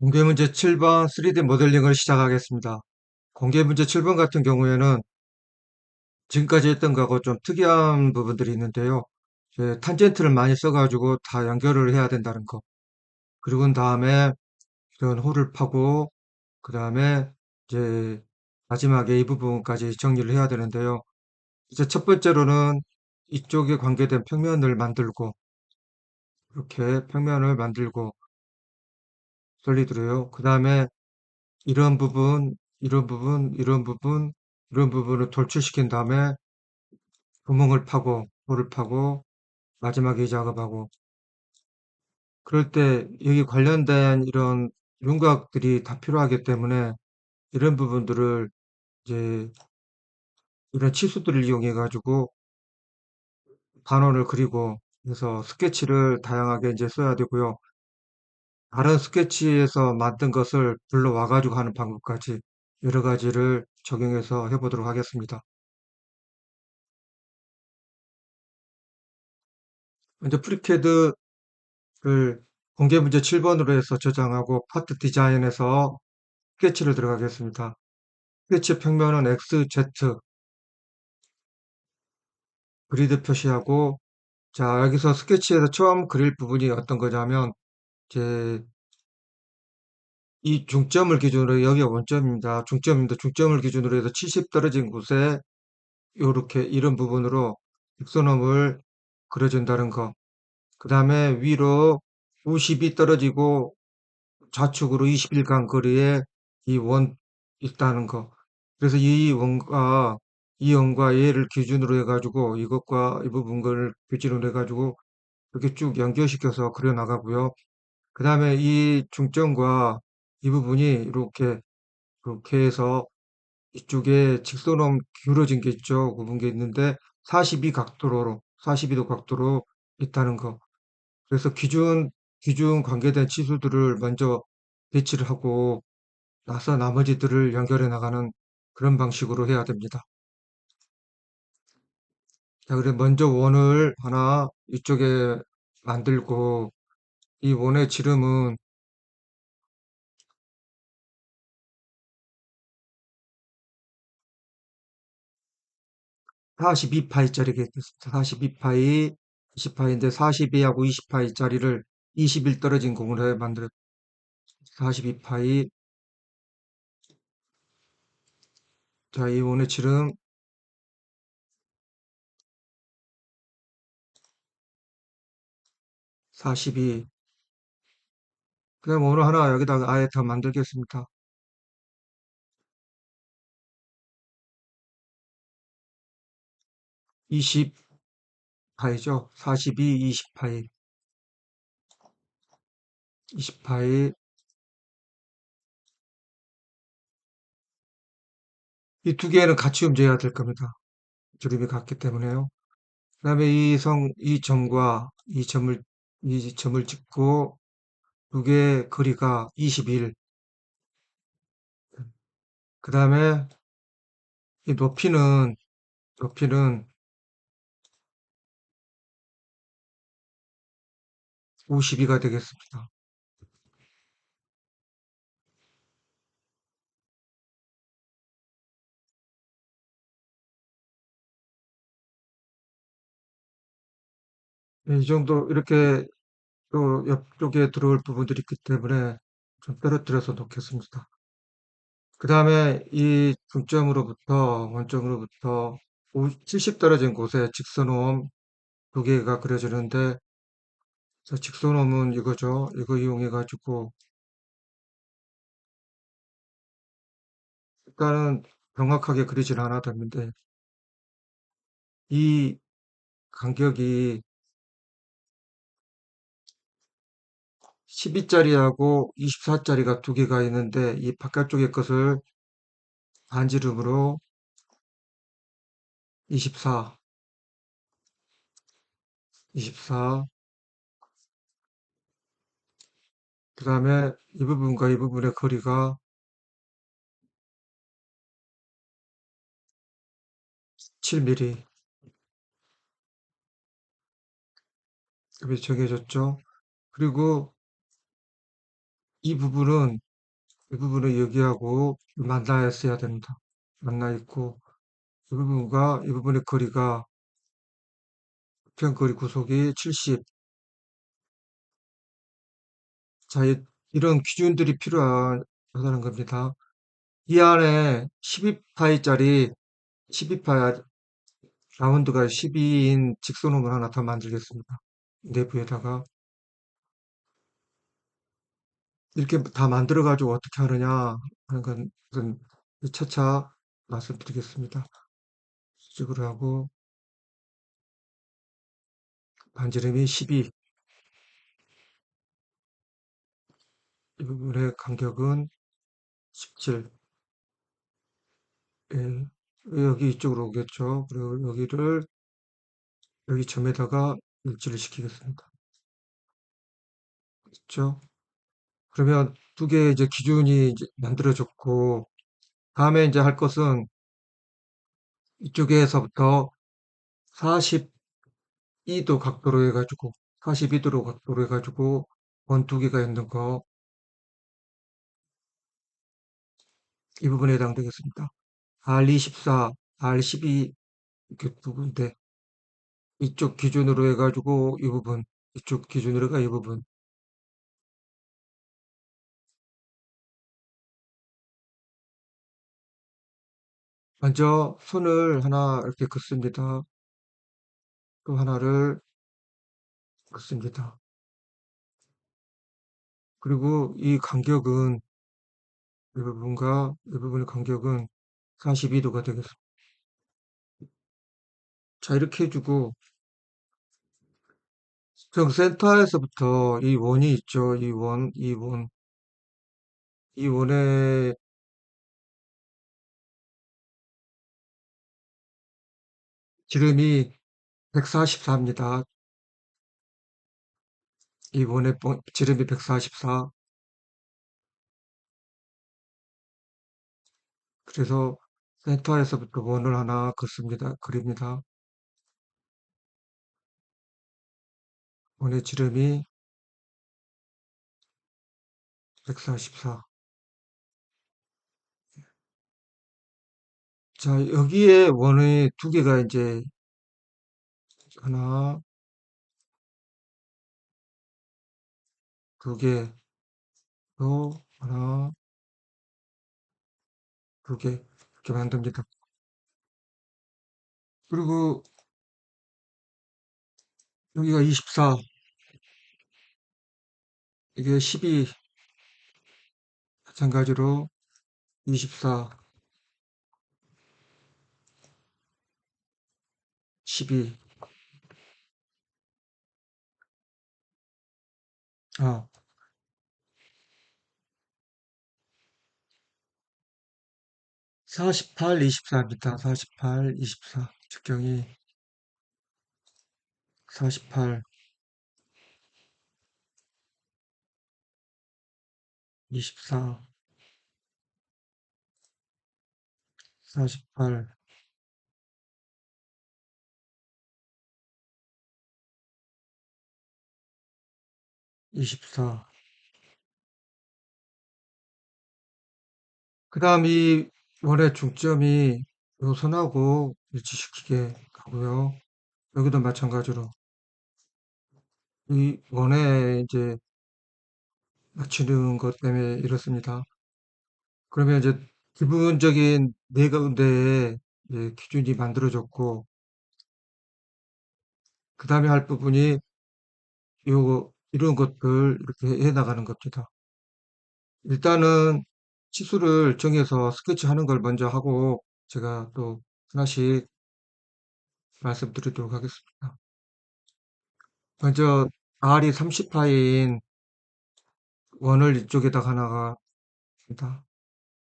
공개문제 7번 3D 모델링을 시작하겠습니다. 공개문제 7번 같은 경우에는 지금까지 했던 거하고 좀 특이한 부분들이 있는데요. 탄젠트를 많이 써가지고 다 연결을 해야 된다는 거. 그리고 다음에 이런 홀을 파고 그 다음에 이제 마지막에 이 부분까지 정리를 해야 되는데요. 이제 첫 번째로는 이쪽에 관계된 평면을 만들고 이렇게 평면을 만들고 솔리드로요. 그 다음에 이런 부분, 이런 부분, 이런 부분, 이런 부분을 돌출시킨 다음에 구멍을 파고, 볼을 파고, 마지막에 이 작업하고, 그럴 때 여기 관련된 이런 윤곽들이 다 필요하기 때문에 이런 부분들을 이제 이런 치수들을 이용해 가지고 단원을 그리고 그래서 스케치를 다양하게 이제 써야 되고요. 다른 스케치에서 만든 것을 불러와 가지고 하는 방법까지 여러 가지를 적용해서 해보도록 하겠습니다. 먼저 프리캐드를 공개 문제 7번으로 해서 저장하고 파트 디자인에서 스케치를 들어가겠습니다. 스케치 평면은 XZ 그리드 표시하고 자 여기서 스케치에서 처음 그릴 부분이 어떤 거냐면 이 중점을 기준으로 여기가 원점입니다. 중점입니다. 중점을 기준으로 해서 70 떨어진 곳에 이렇게 이런 부분으로 직선홈을 그려준다는 거. 그 다음에 위로 90이 떨어지고 좌측으로 21간 거리에 이 원 있다는 거. 그래서 이 원과 이 원과 얘를 기준으로 해가지고 이것과 이 부분을 기준으로 해가지고 이렇게 쭉 연결시켜서 그려 나가고요. 그 다음에 이 중점과 이 부분이 이렇게 이렇게 해서 이쪽에 직선으로 기울어진 게 있죠. 굽은 게 있는데 42 각도로 42도 각도로 있다는 거. 그래서 기준 기준 관계된 치수들을 먼저 배치를 하고 나서 나머지들을 연결해 나가는 그런 방식으로 해야 됩니다. 자, 그래 먼저 원을 하나 이쪽에 만들고 이 원의 지름은 42파이짜리겠습니다. 42파이, 20파이인데 42하고 20파이짜리를 21 떨어진 공으로 해 만들어 42파이 자, 이 원의 지름 42. 그 다음 오늘 하나 여기다가 아예 더 만들겠습니다. 20파이죠. 42, 20파이. 20파이. 이 두 개는 같이 움직여야 될 겁니다. 주름이 같기 때문에요. 그 다음에 이 성, 이 점과 이 점을, 이 점을 찍고 두 개의 거리가 21. 그 다음에 이 높이는, 높이는 52가 되겠습니다. 네, 이 정도 이렇게 또 옆쪽에 들어올 부분들이 있기 때문에 좀 떨어뜨려서 놓겠습니다. 그 다음에 이 중점으로부터 원점으로부터 70 떨어진 곳에 직선홈 두 개가 그려지는데 직선홈은 이거죠. 이거 이용해 가지고 일단은 정확하게 그리진 않아도 되는데 이 간격이 12짜리하고 24짜리가 두 개가 있는데 이 바깥쪽의 것을 반지름으로 24 24 그 다음에 이 부분과 이 부분의 거리가 7mm 이렇게 정해졌죠. 그리고 이 부분은 이 부분은 여기하고 만나 있어야 된다. 만나 있고 이 부분과 이 부분의 거리가 평 거리 구속이 70. 자, 이런 기준들이 필요하다는 겁니다. 이 안에 12파이짜리 12파 라운드가 12인 직선홈을 하나 더 만들겠습니다. 내부에다가 이렇게 다 만들어 가지고 어떻게 하느냐 하는 건 차차 말씀드리겠습니다. 수직으로 하고 반지름이 12. 이 부분의 간격은 17. 예, 여기 이쪽으로 오겠죠. 그리고 여기를 여기 점에다가 일치를 시키겠습니다. 그렇죠? 그러면 두 개의 이제 기준이 이제 만들어졌고 다음에 이제 할 것은 이쪽에서부터 42도 각도로 해가지고 42도로 각도로 해가지고 원두 개가 있는 거. 이 부분에 해당되겠습니다. R24, R12 이렇게 두 군데. 이쪽 기준으로 해가지고 이 부분 이쪽 기준으로 가이 부분 먼저 손을 하나 이렇게 긋습니다. 또 하나를 긋습니다. 그리고 이 간격은 이 부분과 이 부분의 간격은 42도가 되겠습니다. 자 이렇게 해주고 정 센터에서부터 이 원이 있죠. 이 원, 이 원, 이 원의 지름이 144입니다. 이 원의 지름이 144. 그래서 센터에서부터 원을 하나 긋습니다. 그립니다. 원의 지름이 144. 자, 여기에 원의 두 개가 이제 하나, 두 개, 또 하나, 두 개, 이렇게 만듭니다. 그리고 여기가 24, 이게 12, 마찬가지로 24, 12, 아, 48, 24입니다. 48, 24. 직경이 48, 24, 48, 24. 그 다음 이 원의 중점이 요 선하고 일치시키게 가고요. 여기도 마찬가지로 이 원에 이제 맞추는 것 때문에 이렇습니다. 그러면 이제 기본적인 네 가운데에 기준이 만들어졌고 그 다음에 할 부분이 요 이런 것들 이렇게 해 나가는 겁니다. 일단은 치수를 정해서 스케치 하는 걸 먼저 하고 제가 또 하나씩 말씀드리도록 하겠습니다. 먼저 R이 30파인 원을 이쪽에다가 하나가 있다.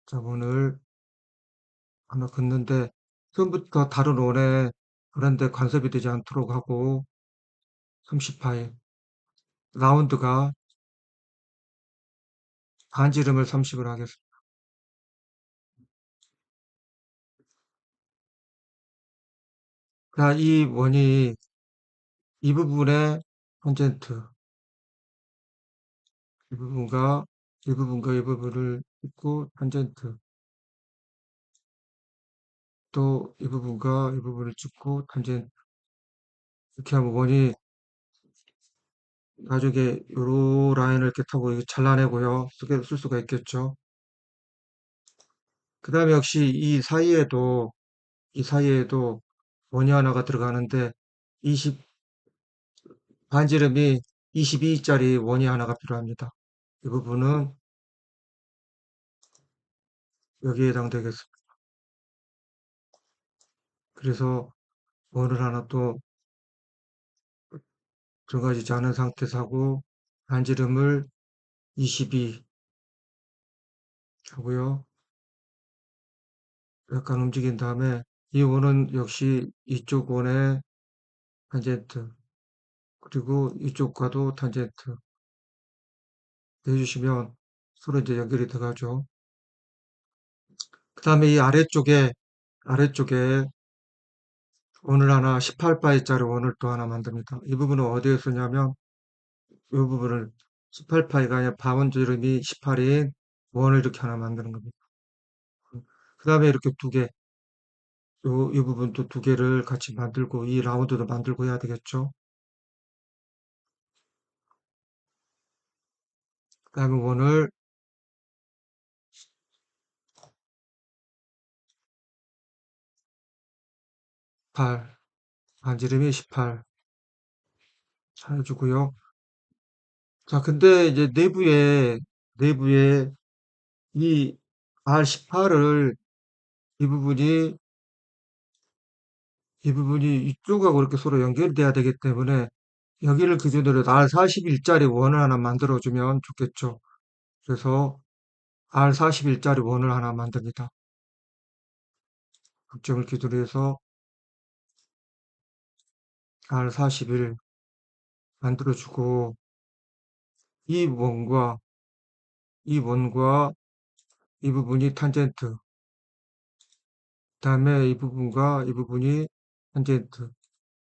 자, 원을 하나 긋는데 처음부터 다른 원에 그런데 간섭이 되지 않도록 하고 30파인 라운드가 반지름을 30을 하겠습니다. 자, 이 원이 이 부분의 턴젠트. 이 부분과 이 부분과 이 부분을 찍고 탄젠트. 또 이 부분과 이 부분을 찍고 탄젠트. 이렇게 하면 원이 나중에 요런 라인을 이렇게 타고 잘라내고요. 쓰게 쓸 수가 있겠죠. 그 다음에 역시 이 사이에도 이 사이에도 원이 하나가 들어가는데 20 반지름이 22짜리 원이 하나가 필요합니다. 이 부분은 여기에 해당되겠습니다. 그래서 원을 하나 또 들어가지 않은 상태에서 하고 반지름을 22 하고요. 약간 움직인 다음에 이 원은 역시 이쪽 원에 탄젠트 그리고 이쪽과도 탄젠트 해주시면 서로 이제 연결이 돼가죠. 그 다음에 이 아래쪽에 아래쪽에 원을 하나 18파이짜리 원을 또 하나 만듭니다. 이 부분은 어디에 쓰냐면 이 부분을 18파이가 아니라 바운드름이 18인 원을 이렇게 하나 만드는 겁니다. 그 다음에 이렇게 두 개, 요, 이 부분도 두 개를 같이 만들고 이 라운드도 만들고 해야 되겠죠. 그 다음에 원을 8, 반지름이 18 해주고요. 자, 근데 이제 내부에, 내부에 이 R18을 이 부분이 이 부분이 이쪽하고 이렇게 서로 연결돼야 되기 때문에 여기를 기준으로 R41짜리 원을 하나 만들어주면 좋겠죠. 그래서 R41짜리 원을 하나 만듭니다. 극점을 기준으로 해서 R41 만들어 주고 이 원과 이 원과 이 부분이 탄젠트. 그 다음에 이 부분과 이 부분이 탄젠트.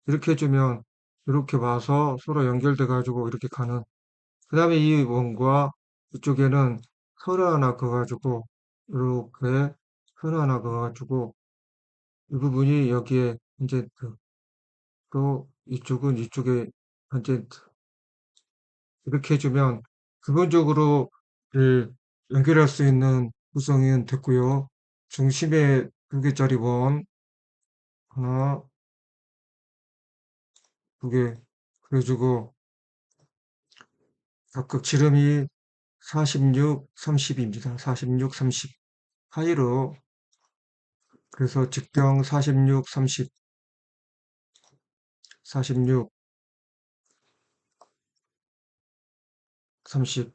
이렇게 해주면 이렇게 와서 서로 연결돼 가지고 이렇게 가는. 그 다음에 이 원과 이쪽에는 선을 하나 그어가지고 이렇게 선을 하나 그어가지고 이 부분이 여기에 탄젠트 또 이쪽은 이쪽에 탄젠트 이렇게 해주면 기본적으로 을 연결할 수 있는 구성이 됐고요. 중심에 두 개짜리 원 하나 두 개 그래주고 각각 지름이 46, 30입니다. 46, 30 하이로 그래서 직경 46, 30 46 30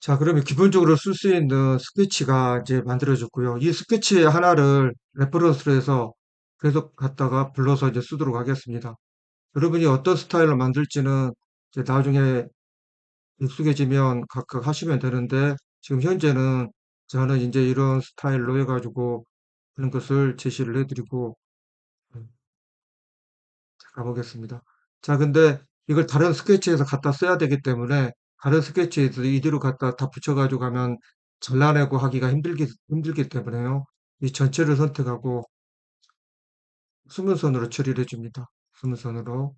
자, 그러면 기본적으로 쓸 수 있는 스케치가 이제 만들어졌고요. 이 스케치 하나를 레퍼런스로 해서 계속 갖다가 불러서 이제 쓰도록 하겠습니다. 여러분이 어떤 스타일로 만들지는 이제 나중에 익숙해지면 각각 하시면 되는데 지금 현재는 저는 이제 이런 스타일로 해가지고 하는 것을 제시를 해드리고 음, 가보겠습니다. 자, 근데 이걸 다른 스케치에서 갖다 써야 되기 때문에 다른 스케치에서 이대로 갖다 다 붙여가지고 가면 잘라내고 하기가 힘들기, 힘들기 때문에요. 이 전체를 선택하고 수문선으로 처리를 해줍니다. 수문선으로.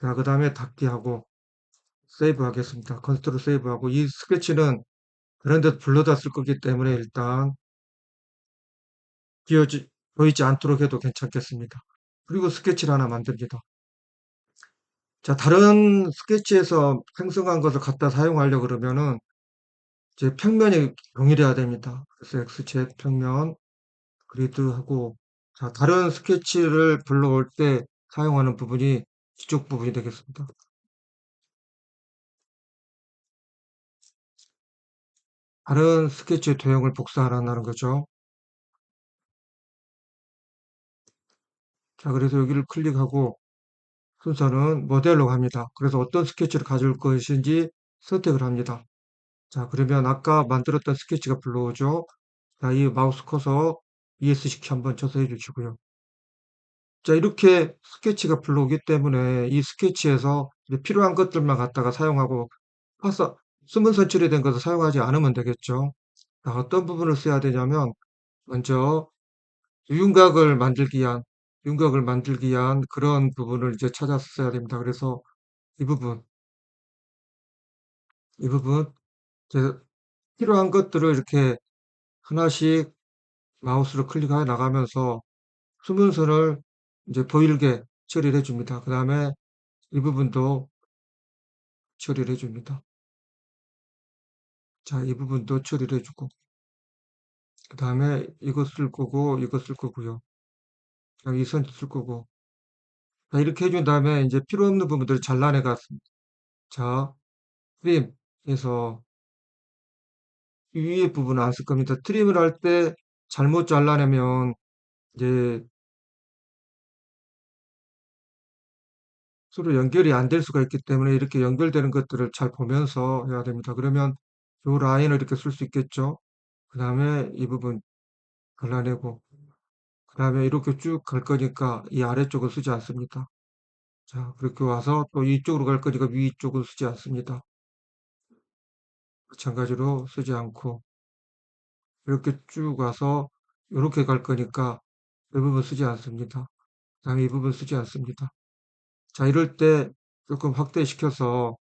자, 그 다음에 닫기 하고 세이브 하겠습니다. 컨스트로 세이브 하고 이 스케치는 그런 데 불러다 쓸 거기 때문에 일단 보이지 않도록 해도 괜찮겠습니다. 그리고 스케치를 하나 만듭니다. 자, 다른 스케치에서 생성한 것을 갖다 사용하려고 그러면은 이제 평면이 동일해야 됩니다. 그래서 XZ 평면 그리드하고 자, 다른 스케치를 불러올 때 사용하는 부분이 이쪽 부분이 되겠습니다. 다른 스케치 도형을 복사하라는 거죠. 자, 그래서 여기를 클릭하고 순서는 모델로 합니다. 그래서 어떤 스케치를 가져올 것인지 선택을 합니다. 자, 그러면 아까 만들었던 스케치가 불러오죠. 자, 이 마우스 커서 ESC 한번 쳐서 해주시고요. 자, 이렇게 스케치가 불러오기 때문에 이 스케치에서 필요한 것들만 갖다가 사용하고 파서 수문선 처리된 것을 사용하지 않으면 되겠죠. 자 어떤 부분을 써야 되냐면 먼저 윤곽을 만들기 위한 윤곽을 만들기 위한 그런 부분을 이제 써야 됩니다. 그래서 이 부분 이 부분 이제 필요한 것들을 이렇게 하나씩 마우스로 클릭하여 나가면서 수문선을 이제 보이게 처리를 해 줍니다. 그 다음에 이 부분도 처리를 해 줍니다. 자, 이 부분도 처리를 해 주고 그 다음에 이거 쓸 거고 이거 쓸 거고요. 이선 쓸 거고 자, 이렇게 해준 다음에 이제 필요 없는 부분들을 잘라내 갔습니다. 자, 트림해서 위에 부분은 안쓸 겁니다. 트림을 할 때 잘못 잘라내면 이제 서로 연결이 안 될 수가 있기 때문에 이렇게 연결되는 것들을 잘 보면서 해야 됩니다. 그러면 요 라인을 이렇게 쓸 수 있겠죠. 그 다음에 이 부분 잘라내고 그 다음에 이렇게 쭉 갈 거니까 이 아래쪽을 쓰지 않습니다. 자, 그렇게 와서 또 이쪽으로 갈 거니까 위쪽을 쓰지 않습니다. 마찬가지로 쓰지 않고 이렇게 쭉 와서 이렇게 갈 거니까 이 부분 쓰지 않습니다. 그 다음에 이 부분 쓰지 않습니다. 자, 이럴 때 조금 확대시켜서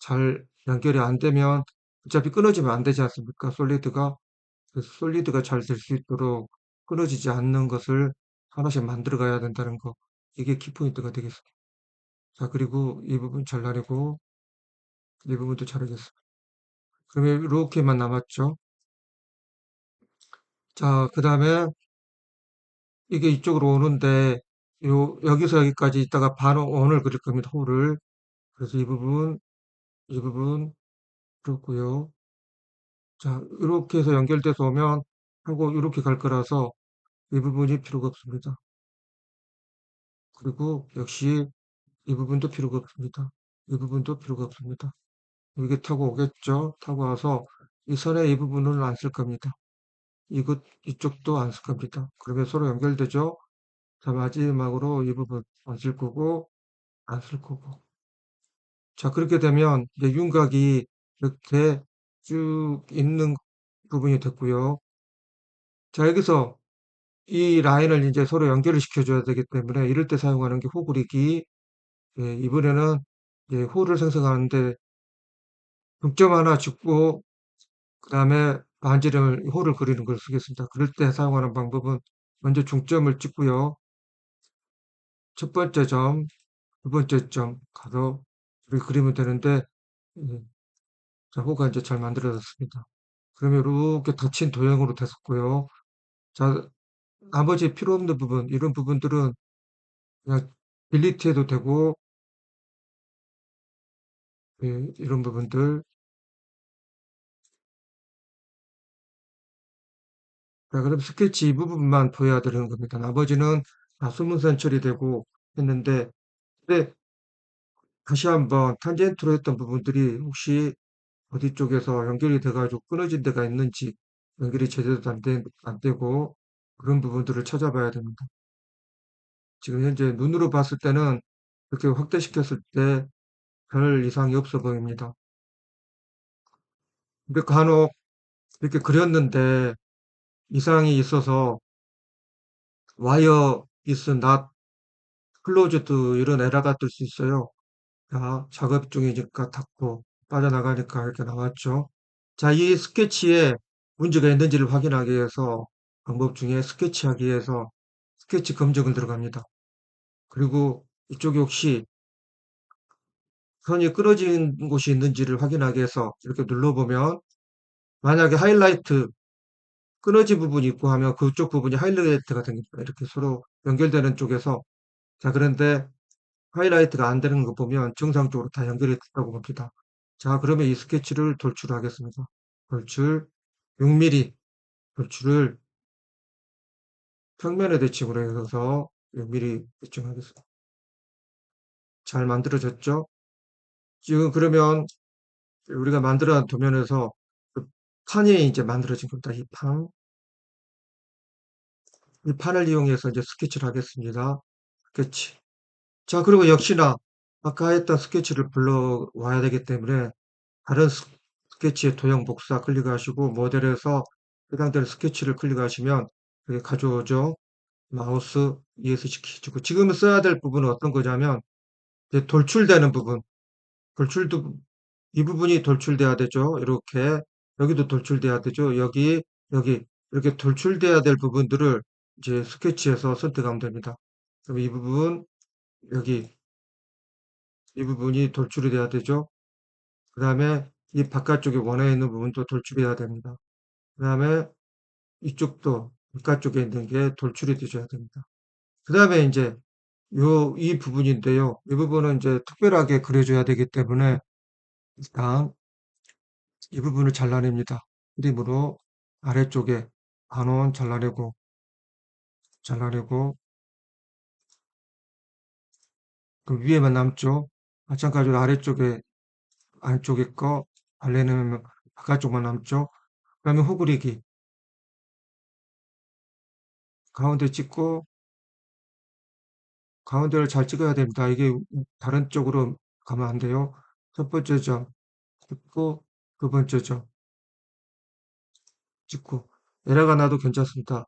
잘 연결이 안 되면 어차피 끊어지면 안 되지 않습니까? 솔리드가 솔리드가 잘 될 수 있도록 끊어지지 않는 것을 하나씩 만들어 가야 된다는 거 이게 키포인트가 되겠습니다. 자, 그리고 이 부분 잘라내고 이 부분도 자르겠습니다. 그러면 이렇게만 남았죠. 자, 그 다음에 이게 이쪽으로 오는데 요 여기서 여기까지 있다가 바로 원을 그릴 겁니다. 홀을. 그래서 이 부분, 이 부분 그렇고요. 자, 이렇게 해서 연결돼서 오면 하고 이렇게 갈 거라서 이 부분이 필요가 없습니다. 그리고 역시 이 부분도 필요가 없습니다. 이 부분도 필요가 없습니다. 이게 타고 오겠죠? 타고 와서 이 선의 이 부분을 안쓸 겁니다. 이것, 이쪽도 안 쓸 겁니다. 그러면 서로 연결되죠? 자, 마지막으로 이 부분 안 쓸 거고, 안 쓸 거고. 자, 그렇게 되면 이제 윤곽이 이렇게 쭉 있는 부분이 됐고요. 자, 여기서 이 라인을 이제 서로 연결을 시켜줘야 되기 때문에 이럴 때 사용하는 게호 그리기. 예, 이번에는 예, 호를 생성하는데 중점 하나 짚고 그 다음에 반지름을 호를 그리는 걸 쓰겠습니다. 그럴 때 사용하는 방법은 먼저 중점을 찍고요. 첫 번째 점, 두 번째 점 가로 이렇게 그리면 되는데 예, 자, 호가 이제 잘 만들어졌습니다. 그러면 이렇게 닫힌 도형으로 됐었고요. 자, 나머지 필요 없는 부분, 이런 부분들은 그냥 딜리트 해도 되고, 예, 이런 부분들. 자, 그럼 스케치 이 부분만 보여야 되는 겁니다. 나머지는 다 수문선 처리되고 했는데, 근데 다시 한번 탄젠트로 했던 부분들이 혹시 어디 쪽에서 연결이 돼가지고 끊어진 데가 있는지 연결이 제대로 안, 되, 안 되고 그런 부분들을 찾아봐야 됩니다. 지금 현재 눈으로 봤을 때는 이렇게 확대시켰을 때 별 이상이 없어 보입니다. 근데 간혹 이렇게 그렸는데 이상이 있어서 와이어 is not closed 이런 에러가 뜰 수 있어요. 자, 작업 중이니까 닫고 빠져나가니까 이렇게 나왔죠. 자, 이 스케치에 문제가 있는지를 확인하기 위해서 방법 중에 스케치 하기 위해서 스케치 검증을 들어갑니다. 그리고 이쪽에 혹시 선이 끊어진 곳이 있는지를 확인하기 위해서 이렇게 눌러보면 만약에 하이라이트 끊어진 부분이 있고 하면 그쪽 부분이 하이라이트가 됩니다. 이렇게 서로 연결되는 쪽에서 자 그런데 하이라이트가 안 되는 거 보면 정상적으로 다 연결이 됐다고 봅니다. 자 그러면 이 스케치를 돌출하겠습니다. 돌출 6mm 돌출을 평면의 대칭으로 해서 6mm 대칭하겠습니다. 잘 만들어졌죠? 지금 그러면 우리가 만들어낸 도면에서 그 판이 이제 만들어진 겁니다. 이 판. 이 판을 이용해서 이제 스케치를 하겠습니다. 스케치. 자, 그리고 역시나 아까 했던 스케치를 불러와야 되기 때문에 다른 스 스케치의 도형 복사 클릭하시고 모델에서 해당되는 스케치를 클릭하시면 그게 가져오죠. 마우스 ESC 키 주고 지금 써야 될 부분은 어떤 거냐면 이제 돌출되는 부분 돌출도 이 부분이 돌출돼야 되죠. 이렇게 여기도 돌출돼야 되죠. 여기 여기 이렇게 돌출돼야 될 부분들을 이제 스케치에서 선택하면 됩니다. 그럼 이 부분 여기 이 부분이 돌출이 돼야 되죠. 그 다음에 이 바깥쪽에 원해 있는 부분도 돌출해야 됩니다. 그 다음에 이쪽도 바깥쪽에 있는 게 돌출이 되셔야 됩니다. 그 다음에 이제 요, 이 부분인데요. 이 부분은 이제 특별하게 그려줘야 되기 때문에 일단 이 부분을 잘라냅니다. 그림으로 아래쪽에 반원 잘라내고 잘라내고 그 위에만 남죠. 마찬가지로 아래쪽에 안쪽에 거 발레는 바깥쪽만 남죠. 그 다음에 호그리기 가운데 찍고 가운데를 잘 찍어야 됩니다. 이게 다른 쪽으로 가면 안 돼요. 첫 번째 점 찍고 두 번째 점 찍고 에러가 나도 괜찮습니다.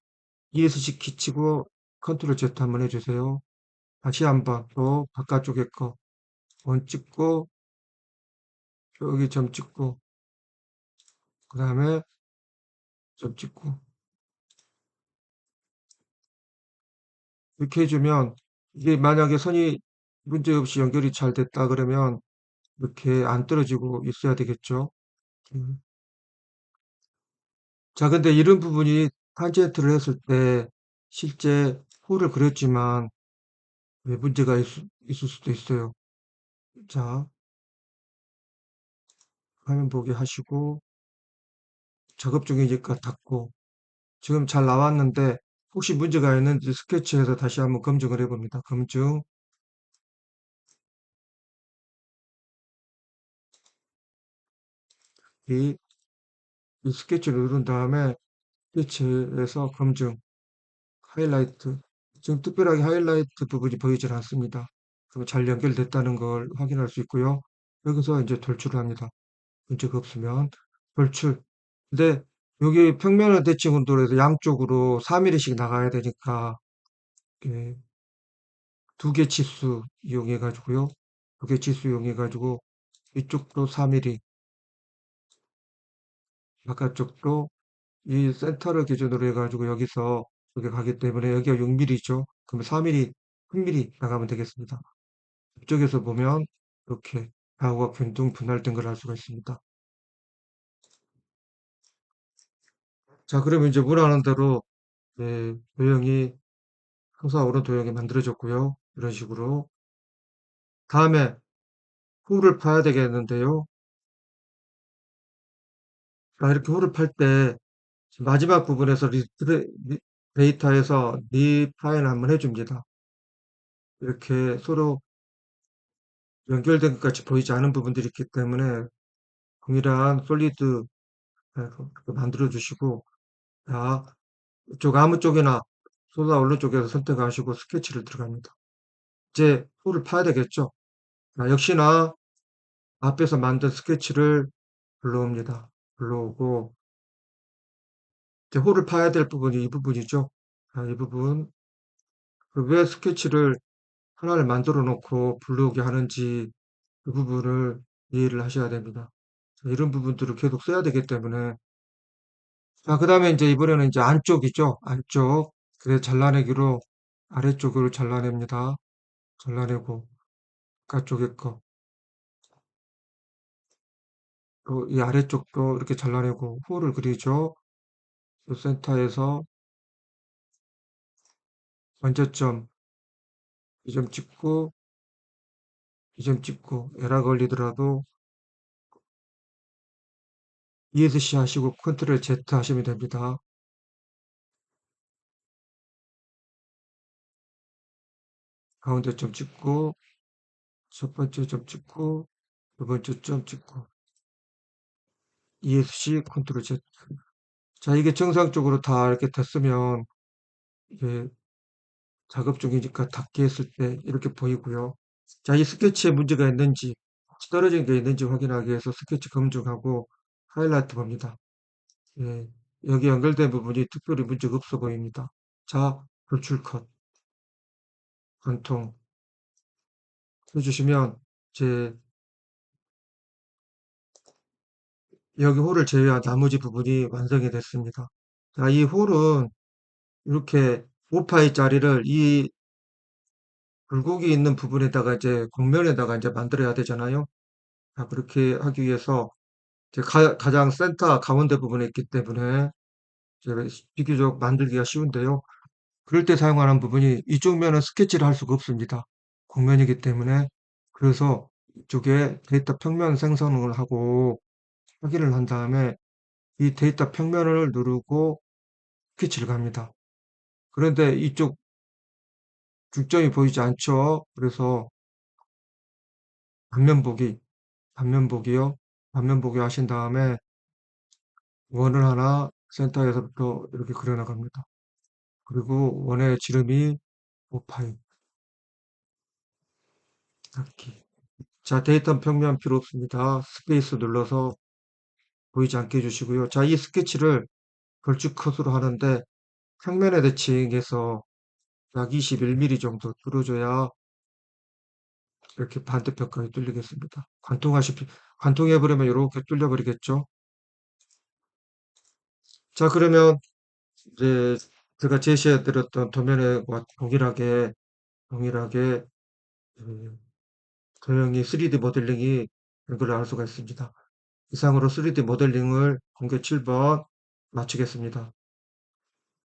ESC 키 치고 컨트롤 Z 한번 해주세요. 다시 한번 또 바깥쪽에 거원 찍고 여기 점 찍고 그 다음에 점 찍고 이렇게 해주면 이게 만약에 선이 문제없이 연결이 잘 됐다 그러면 이렇게 안 떨어지고 있어야 되겠죠. 음. 자, 근데 이런 부분이 탄젠트를 했을 때 실제 홀을 그렸지만 왜 문제가 있, 있을 수도 있어요. 자, 화면 보기 하시고 작업 중이니까 닫고 지금 잘 나왔는데 혹시 문제가 있는지 스케치해서 다시 한번 검증을 해봅니다. 검증 이, 이 스케치를 누른 다음에 스케치에서 검증 하이라이트 지금 특별하게 하이라이트 부분이 보이질 않습니다. 그럼 잘 연결됐다는 걸 확인할 수 있고요. 여기서 이제 돌출을 합니다. 문제가 없으면 돌출 근데 여기 평면을 대칭 운동을 해서 양쪽으로 4mm씩 나가야 되니까 두 개 치수 이용해 가지고요. 두 개 치수 이용해 가지고 이쪽도 4mm 바깥쪽도 이 센터를 기준으로 해 가지고 여기서 여기 가기 때문에 여기가 6mm죠. 그러면 4mm, 3mm 나가면 되겠습니다. 이쪽에서 보면 이렇게 좌우가 균등 분할된 걸 알 수가 있습니다. 자, 그러면 이제 문하는 대로 네, 도형이 항사오른 도형이 만들어졌고요. 이런 식으로 다음에 홀을 파야 되겠는데요. 자, 이렇게 홀을 팔때 마지막 부분에서 리트레, 리, 데이터에서 리파일 한번 해줍니다. 이렇게 서로 연결된 것 같이 보이지 않은 부분들이 있기 때문에 동일한 솔리드 만들어 주시고 자, 이쪽 아무 쪽이나 쏟아올른 쪽에서 선택하시고 스케치를 들어갑니다. 이제 홀을 파야 되겠죠. 자, 역시나 앞에서 만든 스케치를 불러옵니다. 불러오고 이제 홀을 파야 될 부분이 이 부분이죠. 자, 이 부분 왜 스케치를 하나를 만들어 놓고 불러오게 하는지 그 부분을 이해를 하셔야 됩니다. 이런 부분들을 계속 써야 되기 때문에 자, 그 다음에 이제 이번에는 이제 안쪽이죠. 안쪽. 그래서 잘라내기로 아래쪽을 잘라냅니다. 잘라내고 바깥쪽에 거. 또이 아래쪽도 이렇게 잘라내고 홀을 그리죠. 이 센터에서 이점 찍고 이점 찍고 에러 걸리더라도 ESC 하시고 컨트롤 Z 하시면 됩니다. 가운데 점 찍고 첫 번째 점 찍고 두 번째 점 찍고 ESC 컨트롤 Z 자 이게 정상적으로 다 이렇게 됐으면 이게 작업 중이니까 닫기 했을 때 이렇게 보이고요. 자, 이 스케치에 문제가 있는지, 떨어진 게 있는지 확인하기 위해서 스케치 검증하고 하이라이트 봅니다. 예, 여기 연결된 부분이 특별히 문제가 없어 보입니다. 자, 돌출 컷, 관통 해주시면 제 여기 홀을 제외한 나머지 부분이 완성이 됐습니다. 자, 이 홀은 이렇게 5파이짜리를 이 굴곡이 있는 부분에다가 이제 곡면에다가 이제 만들어야 되잖아요. 자, 그렇게 하기 위해서 가, 가장 센터 가운데 부분에 있기 때문에 비교적 만들기가 쉬운데요. 그럴 때 사용하는 부분이 이쪽 면은 스케치를 할 수가 없습니다. 곡면이기 때문에 그래서 이쪽에 데이터 평면 생성을 하고 확인을 한 다음에 이 데이터 평면을 누르고 스케치를 갑니다. 그런데 이쪽 중점이 보이지 않죠? 그래서 반면 보기, 반면 보기요. 반면 보기 하신 다음에 원을 하나 센터에서부터 이렇게 그려나갑니다. 그리고 원의 지름이 5파이. 이렇게. 자, 데이터 평면 필요 없습니다. 스페이스 눌러서 보이지 않게 해주시고요. 자, 이 스케치를 걸쭉 컷으로 하는데 평면에 대칭해서 약 21mm 정도 뚫어줘야 이렇게 반대편까지 뚫리겠습니다. 관통하시, 관통해버리면 이렇게 뚫려버리겠죠. 자, 그러면 이제 제가 제시해드렸던 도면과 동일하게, 동일하게, 그 도형이 3D 모델링이 연결을 할 수가 있습니다. 이상으로 3D 모델링을 공개 7번 마치겠습니다.